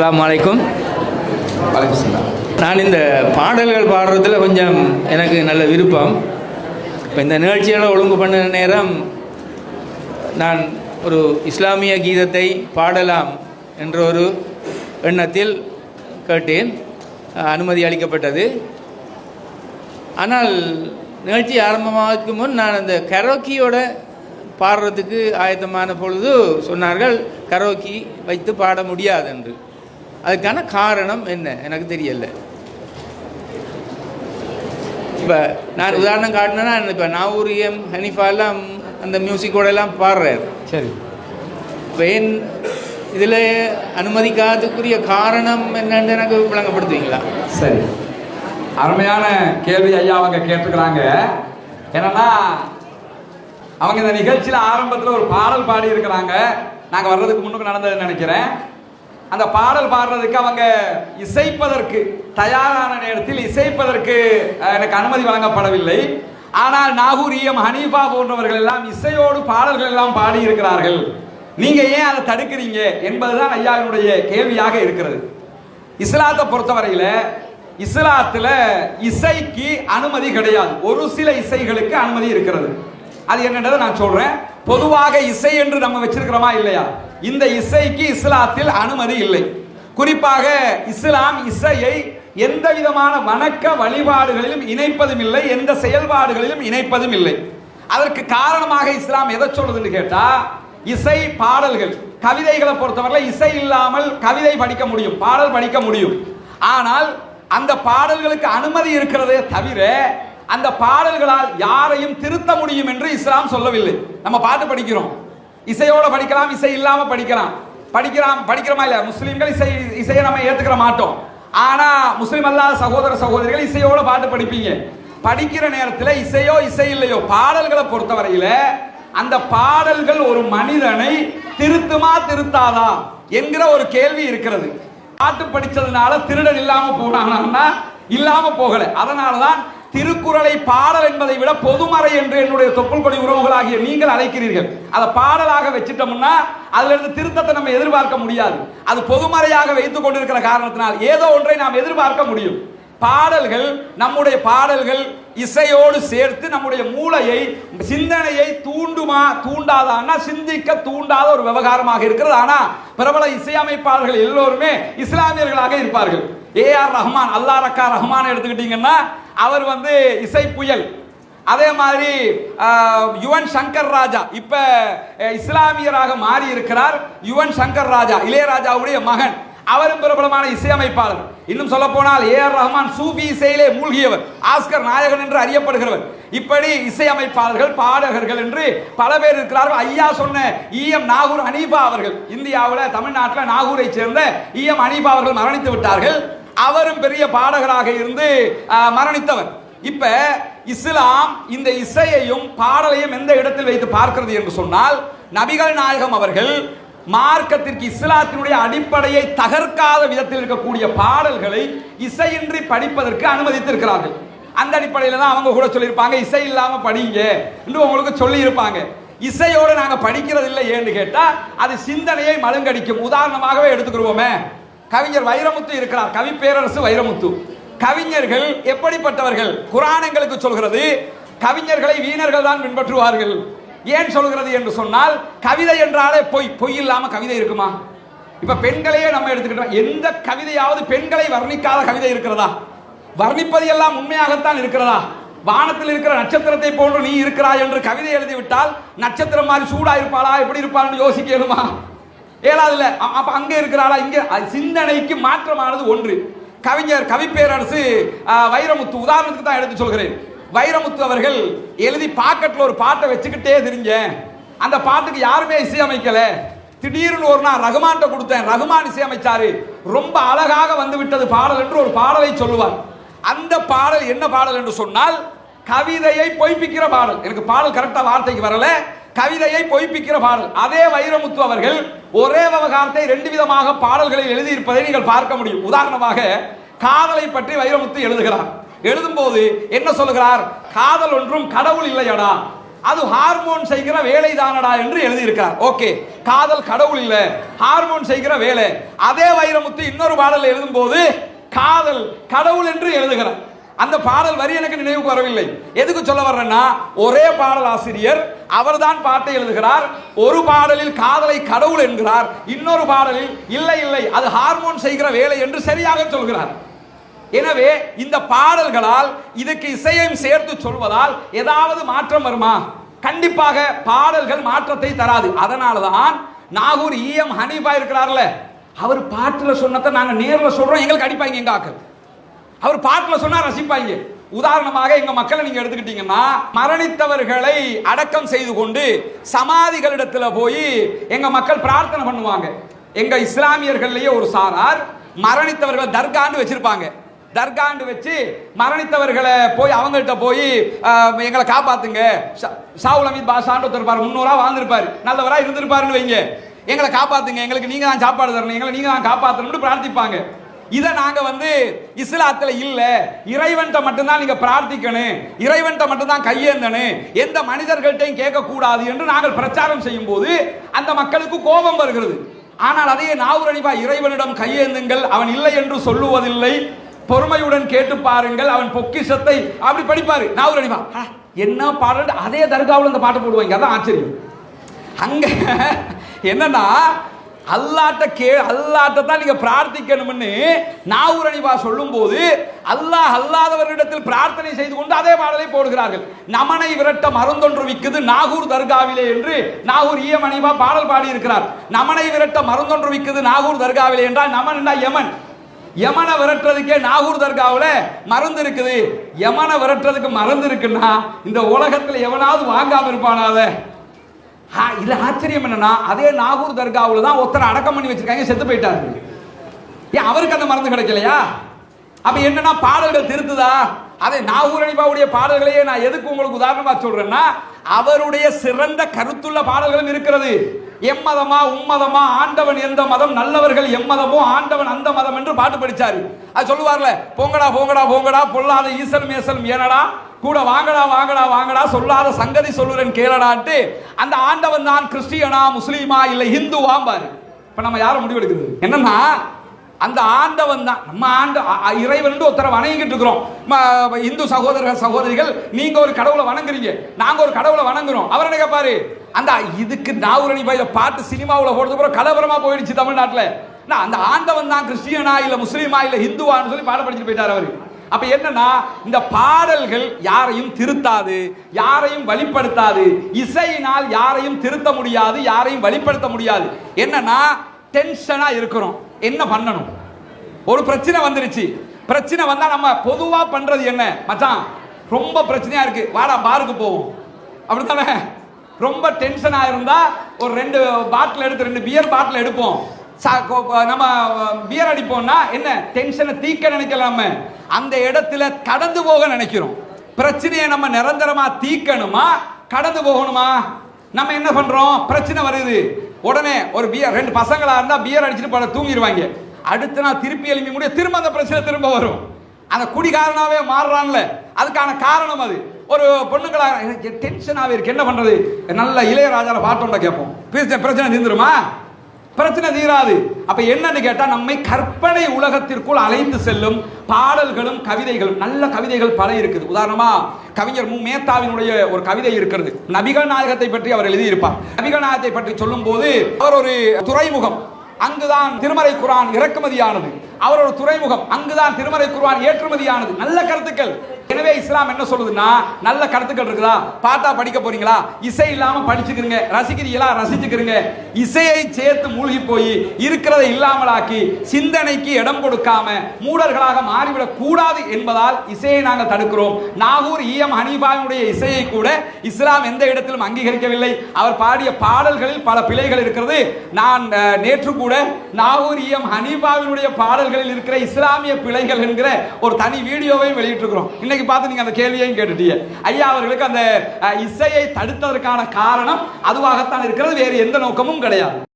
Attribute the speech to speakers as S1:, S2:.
S1: அஸ்லாம் வலைக்கும் நான் இந்த பாடல்கள் பாடுறதுல கொஞ்சம் எனக்கு நல்ல விருப்பம். இப்போ இந்த நிகழ்ச்சிகளை ஒழுங்கு பண்ண நேரம் நான் ஒரு இஸ்லாமிய கீதத்தை பாடலாம் என்ற ஒரு எண்ணத்தில் கேட்டேன். அனுமதி அளிக்கப்பட்டது. ஆனால் நிகழ்ச்சி ஆரம்பமாகும் முன் நான் அந்த கரோக்கியோட பாடுறதுக்கு ஆயத்தமான பொழுது சொன்னார்கள் கரோக்கி வைத்து பாட முடியாது என்று அதுக்கான காரணம் என்ன? எனக்கு தெரியல. இப்போ நான் உதாரணம் காட்டினேன்னா இப்போ நாவூரியம் ஹனிஃபா எல்லாம் அந்த மியூசிக்கோட எல்லாம் பாடுறாரு.
S2: சரி.
S1: இப்போ ஏன் இதில் அனுமதிக்காததுக்குரிய காரணம் என்னன்னு எனக்கு விளங்கப்படுத்துவீங்களா?
S2: சரி. அருமையான கேள்வி ஐயா அவங்க கேட்டுக்கிறாங்க. என்னன்னா அவங்க இந்த நிகழ்ச்சியில் ஆரம்பத்தில் ஒரு பாடல் பாடி இருக்கிறாங்க நாங்கள் வர்றதுக்கு முன்னுக்கு நடந்ததுன்னு நினைக்கிறேன். அந்த பாடல் பாடுறதுக்கு அவங்க இசைப்பதற்கு தயாரான நேரத்தில் இசைப்பதற்கு எனக்கு அனுமதி வழங்கப்படவில்லை. ஆனால் நாகூரியம் ஹனீஃபா போன்றவர்கள் எல்லாம் இசையோடு பாடல்கள் எல்லாம் பாடி இருக்கிறார்கள் நீங்க ஏன் அதை தடுக்கிறீங்க என்பதுதான் ஐயாவினுடைய கேள்வியாக இருக்கிறது. இஸ்லாத்தை பொறுத்தவரையில இஸ்லாத்துல இசைக்கு அனுமதி கிடையாது. ஒரு சில இசைகளுக்கு அனுமதி இருக்கிறது. அது என்னன்றதை நான் சொல்றேன். பொதுவாக இசை என்று நம்ம வச்சிருக்கிறோமா இல்லையா? இந்த இசைக்கு இஸ்லாத்தில் அனுமதி இல்லை. குறிப்பாக இஸ்லாம் இசையை எந்த விதமான வணக்க வழிபாடுகளிலும் இணைப்பதும் இல்லை எந்த செயல்பாடுகளிலும் இணைப்பதும் இல்லை. அதற்கு காரணமாக இஸ்லாம் எதை சொல்றதுன்னு கேட்டா இசை பாடல்கள் கவிதைகளை பொறுத்தவரை இசை இல்லாமல் கவிதை படிக்க முடியும் பாடல் படிக்க முடியும். ஆனால் அந்த பாடல்களுக்கு அனுமதி இருக்கிறதே தவிர அந்த பாடல்களால் யாரையும் திருத்த முடியும் என்று இஸ்லாம் சொல்லவில்லை. நம்ம பாட்டு படிக்கிறோம். இசையோட படிக்கலாம் இசை இல்லாம படிக்கலாம். படிக்கிறான் படிக்கிறோமா இல்லையா? முஸ்லீம்கள் இசை இசையை நம்ம ஏத்துக்கிற மாட்டோம். ஆனா முஸ்லீம் அல்லாத சகோதர சகோதரிகள் இசையோட பாட்டு படிப்பீங்க. படிக்கிற நேரத்தில் இசையோ இசை இல்லையோ பாடல்களை பொறுத்தவரையில அந்த பாடல்கள் ஒரு மனிதனை திருத்துமா திருத்தாதா என்கிற ஒரு கேள்வி இருக்கிறது. பாட்டு படிச்சதுனால திருடன் இல்லாம போனாங்கன்னா இல்லாம போகல. அதனாலதான் திருக்குறளை பாடல் என்பதை விட பொதுமறை என்று என்னுடைய தொப்புள் கொடி உறவுகளாகிய நீங்கள் அழைக்கிறீர்கள். அதை பாடலாக வச்சுட்டோம்னா அதுல இருந்து திருத்தத்தை நம்ம எதிர்பார்க்க முடியாது. அது பொதுமறையாக வைத்துக் கொண்டிருக்கிற காரணத்தினால் ஏதோ ஒன்றை நாம் எதிர்பார்க்க முடியும். பாடல்கள் நம்முடைய பாடல்கள் இசையோடு சேர்த்து நம்முடைய மூளையை சிந்தனையை தூண்டுமா தூண்டாதான்னா சிந்திக்க தூண்டாத ஒரு விவகாரமாக இருக்கிறது. ஆனா பிரபல இசையமைப்பாளர்கள் எல்லோருமே இஸ்லாமியர்களாக இருப்பார்கள். ஏ ஆர் ரஹ்மான் அல்லா ரக்கா ரஹ்மான் எடுத்துக்கிட்டீங்கன்னா அவர் வந்து இசை புயல். அதே மாதிரி யுவன் சங்கர் ராஜா. இப்ப இஸ்லாமியராக மாறி இருக்கிறார் யுவன் சங்கர் ராஜா இளையராஜாவுடைய மகன். அவரும் பிரபலமான இசையமைப்பாளர். இன்னும் சொல்ல போனால் ஏ ஆர் ரஹ்மான் சூஃபி இசையிலே மூழ்கியவர். ஆஸ்கர் நாயகன் என்று அறியப்படுகிறவர். இப்படி இசையமைப்பாளர்கள் பாடகர்கள் என்று பல பேர் இருக்கிறார்கள். ஐயா சொன்ன இஎம் நாகூர் அனீபா அவர்கள். இந்தியாவில் தமிழ்நாட்டில் நாகூரை சேர்ந்த இஎம் அனீபா அவர்கள் மரணித்து விட்டார்கள். அவரும் பெரிய பாடகராக இருந்து மரணித்தவர். இப்ப இஸ்லாம் இந்த இசையையும் பாடலையும் எந்த இடத்தில் வைத்து பார்க்கிறது என்று சொன்னால் நபிகள் நாயகம் அவர்கள் மார்க்கத்திற்கு இஸ்லாத்தினுடைய அடிப்படையை தகர்க்காத விதத்தில் இருக்கக்கூடிய பாடல்களை இசையின்றி படிப்பதற்கு அனுமதித்திருக்கிறார்கள். அந்த அடிப்படையில் தான் அவங்க கூட சொல்லியிருப்பாங்க இசை இல்லாமல் படிங்க என்று உங்களுக்கு சொல்லியிருப்பாங்க. இசையோடு நாங்கள் படிக்கிறது இல்லை ஏன்னு கேட்டால் அது சிந்தனையை மழுங்கடிக்கும். உதாரணமாகவே எடுத்துக்கிறோமே கவிஞர் வைரமுத்து இருக்கிறார். கவி பேரரசு வைரமுத்து. கவிஞர்கள் எப்படிப்பட்டவர்கள்? குரான் எங்களுக்கு சொல்கிறது கவிஞர்களை வீணர்கள் தான் பின்பற்றுவார்கள். ஏன் சொல்கிறது என்று சொன்னால் கவிதை என்றாலே பொய். பொய் இல்லாம கவிதை இருக்குமா? இப்ப பெண்களையே நம்ம எடுத்துக்கிட்டோம் எந்த கவிதையாவது பெண்களை வர்ணிக்காத கவிதை இருக்கிறதா? வர்ணிப்பது எல்லாம் உண்மையாகத்தான் இருக்கிறதா? வானத்தில் இருக்கிற நட்சத்திரத்தை போன்று நீ இருக்கிறாய் என்று கவிதை எழுதிவிட்டால் நட்சத்திரம் மாதிரி சூடா இருப்பாளா எப்படி இருப்பாள்னு யோசிக்கணுமா ஏழாவதுல அப்போ அப்ப அங்க இருக்கிறாளா இங்க அது சிந்தனைக்கு மாற்றமானது ஒன்று. கவிஞர் கவிப்பேரரசு வைரமுத்து உதாரணத்துக்கு தான் எடுத்து சொல்கிறேன். வைரமுத்து அவர்கள் எழுதி பாக்கெட்ல ஒரு பாட்டை வச்சுக்கிட்டே தெரிஞ்சேன். அந்த பாட்டுக்கு யாருமே இசையமைக்கல. திடீர்னு ஒரு நாள் ரகுமான்கிட்ட கொடுத்தேன். ரகுமான் இசையமைச்சாரு. ரொம்ப அழகாக வந்து விட்டது பாடல் என்று ஒரு பாடலை சொல்லுவார். அந்த பாடல் என்ன பாடல் என்று சொன்னால் கவிதையை பொய்ப்பிக்கிற பாடல். எனக்கு பாடல் கரெக்டா வார்த்தைக்கு வரல. கவிதையை பொய்ப்பிக்கிற பாடல். அதே வைரமுத்து அவர்கள் ஒரே விவகாரத்தை ரெண்டு விதமாக பாடல்களில் எழுதியிருப்பதை நீங்கள் பார்க்க முடியும். உதாரணமாக காதலை பற்றி வைரமுத்து எழுதுகிறார். எழுதும்போது என்ன சொல்லுகிறார்? காதல் ஒன்றும் கடவுள் இல்லையடா. அது ஹார்மோன் செய்கிற வேலை தானடா என்று எழுதியிருக்கார் ஓகே காதல் கடவுள் இல்லை ஹார்மோன் செய்கிற வேலை. அதே வைரமுத்து இன்னொரு பாடல் எழுதும் போது காதல் கடவுள் என்று எழுதுகிறார். அந்த பாடல் வரி எனக்கு நினைவுக்கு வரவில்லை. எதுக்கு சொல்ல வர்றேன்னா ஒரே பாடல் ஆசிரியர் அவர்தான் பாட்டை எழுதுகிறார் ஒரு பாடலில் காதலை கடவுள் என்கிறார் இன்னொரு பாடலில் இல்லை இல்லை அது ஹார்மோன் செய்கிற வேலை என்று சரியாக சொல்கிறார். எனவே இந்த பாடல்களால் இதுக்கு இசையையும் சேர்த்து சொல்வதால் ஏதாவது மாற்றம் வருமா? கண்டிப்பாக பாடல்கள் மாற்றத்தை தராது. அதனால தான் நாகூர் ஈஎம் ஹனீஃபா இருக்கிறார்ல அவர் பாட்டில் சொன்னதை நாங்கள் நேரில் சொல்கிறோம் எங்களுக்கு அடிப்பாங்க எங்கள் ஆக்கள். அவர் பாட்டில் சொன்னால் ரசிப்பாங்க உதாரணமாக எங்க மக்களை நீங்க எடுத்துக்கிட்டீங்கன்னா மரணித்தவர்களை அடக்கம் செய்து கொண்டு சமாதிகளிடத்துல போய் எங்க மக்கள் பிரார்த்தனை பண்ணுவாங்க. எங்க இஸ்லாமியர்கள்லயே ஒரு சாரார் மரணித்தவர்கள் தர்காண்டு வச்சிருப்பாங்க. தர்காண்டு வச்சு மரணித்தவர்களை போய் அவங்கள்ட்ட போய் எங்களை காப்பாத்துங்க. ஷா- ஷாவுல் அமீத் பாஷான்னு ஒருத்தர் முன்னூறா வாழ்ந்திருப்பாரு. நல்லவரா இருந்திருப்பாருன்னு வைங்க. எங்களை காப்பாத்துங்க. எங்களுக்கு நீங்க தான் சாப்பாடு தரணும். எங்களை நீங்க தான் காப்பாற்றணும்னு பிரார்த்திப்பாங்க. இதை நாங்கள் வந்து இஸ்லாத்தில் இல்லை. இறைவன்கிட்ட மட்டும்தான் நீங்கள் பிரார்த்திக்கணும். இறைவன்கிட்ட மட்டும்தான் கையேந்தணும். எந்த மனிதர்கள்ட்டையும் கேட்கக்கூடாது என்று நாங்கள் பிரச்சாரம் செய்யும் போது அந்த மக்களுக்கு கோபம் வருகிறது. ஆனால் அதே நாவுரணிவா இறைவனிடம் கையேந்துங்கள். அவன் இல்லை என்று சொல்லுவதில்லை. பொறுமையுடன் கேட்டு பாருங்கள். அவன் பொக்கிஷத்தை அப்படி படிப்பாரு. நாவுரணிவா என்ன பாடல்? அதே தர்காவில் அந்த பாட்டு போடுவாங்க. அதான் ஆச்சரியம். அங்க என்னன்னா அல்லாட்ட கே அல்லாட்ட தான் நீங்க பிரார்த்திக்கணும்னு நாவுரணிபா சொல்லும்போது அல்லாஹ் அல்லாதவரிடத்தில் பிரார்த்தனை செய்து கொண்டு அதே பாடலை போடுகிறார்கள். நமனை விரட்ட மருந்தொன்று விக்குது நாகூர் தர்காவிலே என்று நாகூர் ஈயம் பாடல் பாடி இருக்கிறார் நமனை விரட்ட மருந்தொன்று விக்குது நாகூர் தர்காவிலே என்றால் நமன் என்ன யமன். யமனை விரட்டுறதுக்கே நாகூர் தர்காவில் மருந்து இருக்குது. யமனை விரட்டுறதுக்கு மருந்து இருக்குன்னா இந்த உலகத்தில் எவனாவது வாங்காம இருப்பானாத ஆ, இதுல ஆச்சரியம் என்னன்னா அதே நாகூர் தர்காவில் தான் ஒருத்தரை அடக்கம் பண்ணி வச்சிருக்காங்க செத்து போயிட்டாரு. ஏன் அவருக்கு அந்த மருந்து கிடைக்கலையா? அப்ப என்னன்னா பாடல்கள் திருத்துதா? அதே நாகூர் அணிபாவுடைய பாடல்களையே நான் எதுக்கு உங்களுக்கு உதாரணமா சொல்றேன்னா அவருடைய சிறந்த கருத்துள்ள பாடல்களும் இருக்கிறது. எம்மதமா உம்மதமா ஆண்டவன் எந்த மதம் நல்லவர்கள் எம்மதமோ ஆண்டவன் அந்த மதம் என்று பாட்டு படிச்சாரு. அது சொல்லுவார்ல போங்கடா போங்கடா போங்கடா பொல்லாத ஈசல் மேசல் ஏனடா கூட வாங்கடா வாங்கடா வாங்கடா சொல்லாத சங்கதி சொல்லுறேன் கேளடான்ட்டு அந்த ஆண்டவன் தான் கிறிஸ்டியனா முஸ்லீமா இல்ல ஹிந்துவாம்பாரு இப்ப நம்ம யாரை முடிவெடுக்குது என்னன்னா அந்த ஆண்டவன் தான். நம்ம ஆண்ட இறைவன் ஒருத்தரை வணங்கிட்டு இருக்கிறோம். இந்து சகோதரர்கள் சகோதரிகள் நீங்க ஒரு கடவுளை வணங்குறீங்க. நாங்க ஒரு கடவுளை வணங்குறோம். அவர் என்ன கேட்பாரு அந்த இதுக்கு நாவுரணி பையில பாட்டு சினிமாவில் போடுறது கூட கலவரமா போயிடுச்சு தமிழ்நாட்டில். அந்த ஆண்டவன் தான் கிறிஸ்டியனா இல்ல முஸ்லீமா இல்ல ஹிந்துவான்னு சொல்லி பாடம் படிச்சுட்டு போயிட்டார் அவரு. அப்ப என்னன்னா இந்த பாடல்கள் யாரையும் திருத்தாது யாரையும் வழிப்படுத்தாது. இசையினால் யாரையும் திருத்த முடியாது யாரையும் வழிப்படுத்த முடியாது. என்னன்னா டென்ஷனா இருக்கிறோம். என்ன பண்ணணும்? ஒரு பிரச்சனை வந்துருச்சு. பிரச்சனை வந்தா நம்ம பொதுவா பண்றது என்ன? மச்சான் ரொம்ப பிரச்சனையா இருக்கு. வாடா பாருக்கு போவோம். அப்படித்தானே? ரொம்ப டென்ஷனாக இருந்தால் ஒரு ரெண்டு பாட்டில் எடுத்து ரெண்டு பியர் பாட்டில் எடுப்போம். நம்ம பியர் அடிப்போம்னா என்ன? டென்ஷனை தீக்க நினைக்கலாம. அந்த இடத்துல கடந்து போக நினைக்கிறோம். பிரச்சனையை நம்ம நிரந்தரமா தீக்கணுமா? கடந்து போகணுமா? நம்ம என்ன பண்றோம்? பிரச்சனை வருது. உடனே ஒரு பியர் ரெண்டு பசங்களா இருந்தா பியர் அடிச்சுட்டு பல தூங்கிடுவாங்க அடுத்த நாள் திருப்பி எழுப்பி முடிய திரும்ப அந்த பிரச்சனை திரும்ப வரும். அந்த குடிகாரனாவே மாறுறான்ல. அதுக்கான காரணம் அது. ஒரு பொண்ணுங்களா எனக்கு டென்ஷனாவே இருக்கு. என்ன பண்றது? நல்ல இளையராஜால பாட்டோட கேட்போம். பிரச்சனை பிரச்சனை தீர்ந்துருமா? பிரச்சனை தீராது. அப்ப என்னன்னு கேட்டா நம்மை கற்பனை உலகத்திற்குள் அலைந்து செல்லும் பாடல்களும் கவிதைகளும் நல்ல கவிதைகள் பல இருக்குது. உதாரணமா கவிஞர் மு. மேத்தாவினுடைய ஒரு கவிதை இருக்கிறது. நபிகள் நாயகத்தை பற்றி அவர் எழுதியிருப்பார். நபிகள் நாயகத்தை பற்றி சொல்லும் போது அவர் ஒரு துறைமுகம். அங்குதான் திருமறை குரான் இறக்குமதியானது. அவரோட துறைமுகம். அங்குதான் திருமறை குர்ஆன் ஏற்றுமதியானது. நல்ல கருத்துக்கள். எனவே இஸ்லாம் என்ன சொல்லுதுன்னா நல்ல கருத்துக்கள் இருக்குதா? பாட்டா படிக்க போறீங்களா? இசை இல்லாம படிச்சுக்கிறீங்க ரசிக்கிறீங்களா? ரசிச்சுக்கிறீங்க இசையை சேர்த்து மூழ்கி போய் இருக்கிறதை இல்லாமலாக்கி சிந்தனைக்கு இடம் கொடுக்காம மூடர்களாக மாறிவிடக் கூடாது என்பதால் இசையை நாங்கள் தடுக்கிறோம். நாகூர் ஈஎம் ஹனீபாவினுடைய இசையை கூட இஸ்லாம் எந்த இடத்திலும் அங்கீகரிக்கவில்லை. அவர் பாடிய பாடல்களில் பல பிழைகள் இருக்கிறது. நான் நேற்று கூட நாகூர் ஈஎம் ஹனீபாவினுடைய பாடல்களில் இருக்கிற இஸ்லாமிய பிழைகள் என்கிற ஒரு தனி வீடியோவையும் வெளியிட்டிருக்கிறோம். இன்னைக்கு பார்த்து நீங்க அந்த கேள்வியையும் கேட்டுட்டீங்க. ஐயா அவர்களுக்கு அந்த இசையை தடுத்ததற்கான காரணம் அதுவாகத்தான் இருக்கிறது வேறு எந்த நோக்கமும் கிடையாது.